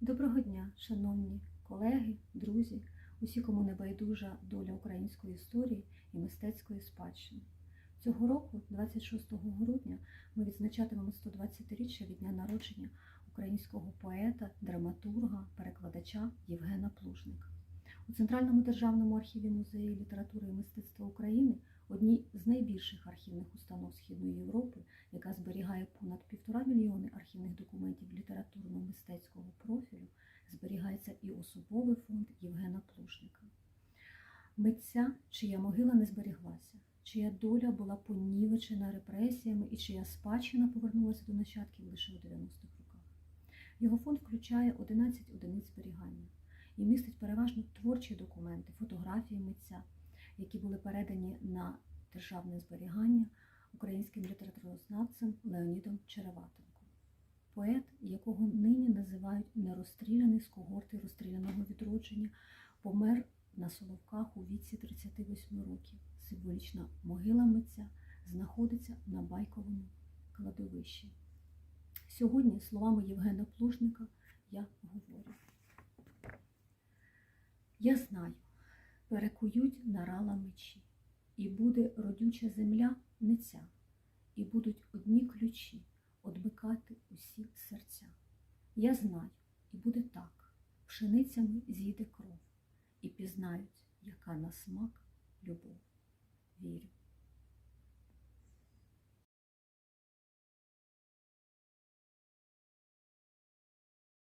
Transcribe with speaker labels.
Speaker 1: Доброго дня, шановні колеги, друзі, усі, кому не байдужа доля української історії і мистецької спадщини. Цього року, 26 грудня, ми відзначатимемо 120-річчя від дня народження українського поета, драматурга, перекладача Євгена Плужника. У Центральному державному архіві музею літератури і мистецтва України, найбільших архівних установ Східної Європи, яка зберігає понад півтора мільйони архівних документів літературно-мистецького профілю, зберігається і особовий фонд Євгена Плужника. Митця, чия могила не зберіглася, чия доля була понівечена репресіями і чия спадщина повернулася до нащадків лише у 90-х роках. Його фонд включає 11 одиниць зберігання і містить переважно творчі документи, фотографії митця, які були передані на державне зберігання українським літературознавцем Леонідом Череватенко. Поет, якого нині називають нерозстріляний з когорти розстріляного відродження, помер на Соловках у віці 38 років. Символічна могила митця знаходиться на байковому кладовищі. Сьогодні, словами Євгена Плужника, я говорю. Я знаю, перекують нарала мечі, і буде родюча земля не ця, і будуть одні ключі одбикати усі серця. Я знаю, і буде так, пшеницями з'їде кров, і пізнають, яка на смак любов. Вірю.